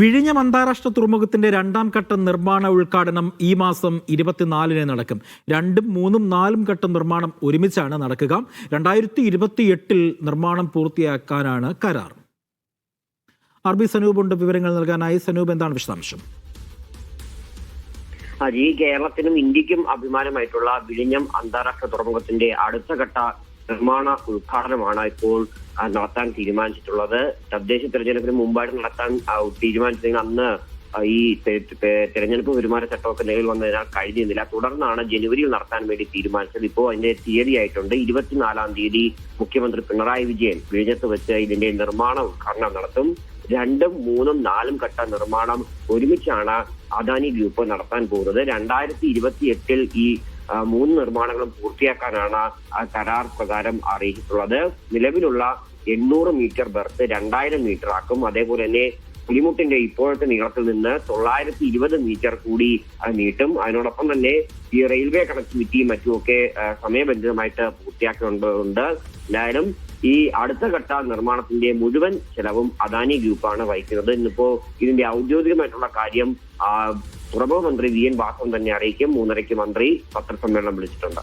വിഴിഞ്ഞം അന്താരാഷ്ട്ര തുറമുഖത്തിന്റെ രണ്ടാം ഘട്ട നിർമ്മാണ ഉദ്ഘാടനം ഈ മാസം ഇരുപത്തിനാലിന് നടക്കും. രണ്ടും മൂന്നും നാലും ഘട്ട നിർമ്മാണം ഒരുമിച്ചാണ് നടക്കുക. രണ്ടായിരത്തി ഇരുപത്തി എട്ടിൽ നിർമ്മാണം പൂർത്തിയാക്കാനാണ് കരാർ. അർബി സനൂപ് ഉണ്ട് വിവരങ്ങൾ നൽകാനായി. സനൂപ് എന്താണ് വിശദാംശം? ഈ കേരളത്തിനും ഇന്ത്യക്കും അഭിമാനമായിട്ടുള്ള വിഴിഞ്ഞം അന്താരാഷ്ട്ര തുറമുഖത്തിന്റെ അടുത്ത ഘട്ട നിർമ്മാണ ഉദ്ഘാടനമാണ് ഇപ്പോൾ നടത്താൻ തീരുമാനിച്ചിട്ടുള്ളത്. തദ്ദേശ തെരഞ്ഞെടുപ്പിന് മുമ്പായിട്ട് നടത്താൻ തീരുമാനിച്ചതെങ്കിൽ അന്ന് ഈ തെരഞ്ഞെടുപ്പ് പെരുമാറ്റ ചട്ടമൊക്കെ നിലവിൽ വന്നതിനാൽ കഴിഞ്ഞിരുന്നില്ല. തുടർന്നാണ് ജനുവരിയിൽ നടത്താൻ വേണ്ടി തീരുമാനിച്ചത്. ഇപ്പോൾ അതിന്റെ തീയതി ആയിട്ടുണ്ട്. ഇരുപത്തിനാലാം തീയതി മുഖ്യമന്ത്രി പിണറായി വിജയൻ വിഴിഞ്ഞത്ത് വെച്ച് ഇതിന്റെ നിർമ്മാണ ഉദ്ഘാടനം നടത്തും. രണ്ടും മൂന്നും നാലും ഘട്ട നിർമ്മാണം ഒരുമിച്ചാണ് അദാനി ഗ്രൂപ്പ് നടത്താൻ പോകുന്നത്. രണ്ടായിരത്തി ഇരുപത്തി എട്ടിൽ ഈ മൂന്ന് നിർമ്മാണങ്ങളും പൂർത്തിയാക്കാനാണ് കരാർ പ്രകാരം അറിയിച്ചിട്ടുള്ളത്. നിലവിലുള്ള എണ്ണൂറ് മീറ്റർ ബർത്ത് രണ്ടായിരം മീറ്റർ ആക്കും. അതേപോലെ തന്നെ പുലിമുട്ടിന്റെ ഇപ്പോഴത്തെ നീളത്തിൽ നിന്ന് തൊള്ളായിരത്തി ഇരുപത് മീറ്റർ കൂടി നീട്ടും. അതിനോടൊപ്പം തന്നെ ഈ റെയിൽവേ കണക്ടിവിറ്റി മറ്റുമൊക്കെ സമയബന്ധിതമായിട്ട് പൂർത്തിയാക്കേണ്ടതുണ്ട് എന്തായാലും ഈ അടുത്ത ഘട്ട നിർമ്മാണത്തിന്റെ മുഴുവൻ ചെലവും അദാനി ഗ്രൂപ്പാണ് വഹിക്കുന്നത്. ഇന്നിപ്പോ ഇതിന്റെ ഔദ്യോഗികമായിട്ടുള്ള കാര്യം തുറമുഖ മന്ത്രി വി എൻ വാസവൻ തന്നെ അറിയിക്കും. മൂന്നരയ്ക്ക് മന്ത്രി പത്രസമ്മേളനം വിളിച്ചിട്ടുണ്ട്.